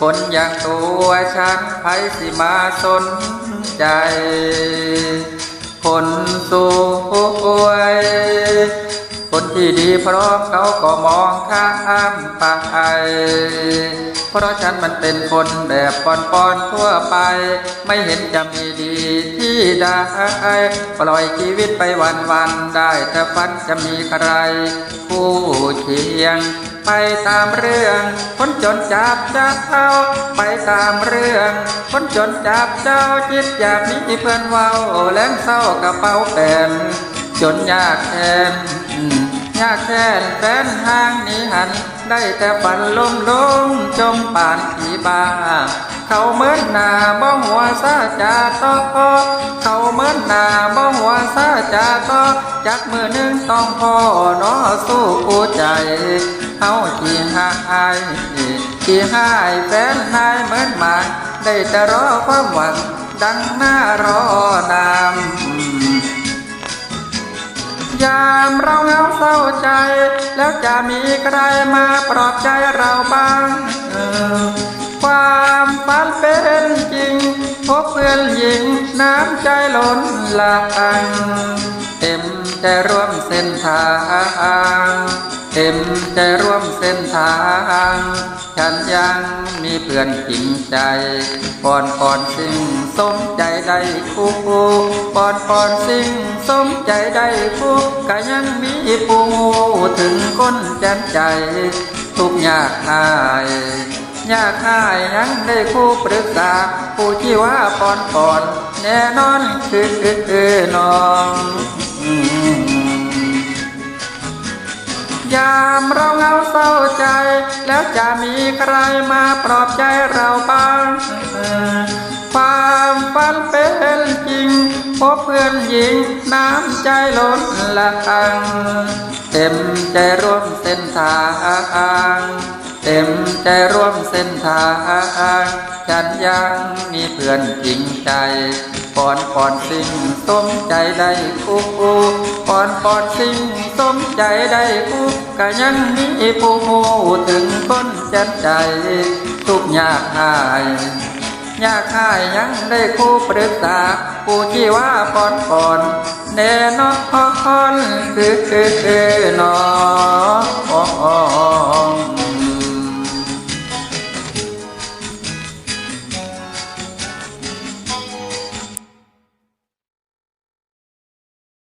คนอย่างตัวฉันใครสิมาสนใจ คนสวยคนที่ดีเพราะเขาก็มองข้ามไป เพราะฉันมันเป็นคนแบบปอนๆทั่วไป ไม่เห็นจะมีดีที่ได้ ปล่อยชีวิตไปวันๆได้แต่ฝันจะมีใคร คู่เคียง ไปตามเรื่องคนจนจับเจ้า ไปตามเรื่องคนจนจับเจ้าคิดอยากมีเพื่อนเว้าแล้งเศร้ากระเป๋าแผ่น จนยากแทนยากแทนแฟนห้างหนี้หัน ได้แต่ฝันลมลมจมป่านผีบาเขาเหมือนหนาบ่หัวซาจาตอเขาเหมือนหนาบ่หัวซาจาตอจักมือหนึ่งต้องพ่อเนอสู้ใจเอาที่หายที่หายแฟนนายเหมือนหมาได้แต่รอความหวังดังหน้ารอนาม ยามเราเหงาเศร้าใจ แล้วจะมีใครมาปลอบใจเราบ้างเออความฝันเป็นจริง พบเพื่อนหญิงน้ำใจล้นหลังเต็มใจร่วมเส้นทาง เต็มใจร่วมเส้นทาง ฉันยังมีเพื่อนจริงใจก่อนก่อนสิ่งสมใจได้คู่ก่อนก่อนสิ่งสมใจได้คู่ก็ยังมีผู้ถึงคนแจ่มใจ ทุกยากหายยากหายยังได้คู่ปรึกษา ผู้ที่ว่าปอนปอนแน่นอนคือคือคือน้องยามเราเงาเศร้าใจ แล้วจะมีใครมาปลอบใจเราบ้าง ความฝันเป็นจริง พบเพื่อนหญิงน้ำใจล้นละอัง เต็มใจร่วมเส้นทาง เต็มใจร่วมเส้นทาง ฉันยังมีเพื่อนจริงใจ ก่อนก่อนสิ่งสมใจได้คู่ก่อนก่อนสิ่งสมใจได้คู่ก็ยังมีผู้ถึงคนแจ่มใจ ทุกยากหายยากหายยังได้คู่ปรึกษาผู้ที่ว่าปอนปอนแน่นอนคือคือคือน้อง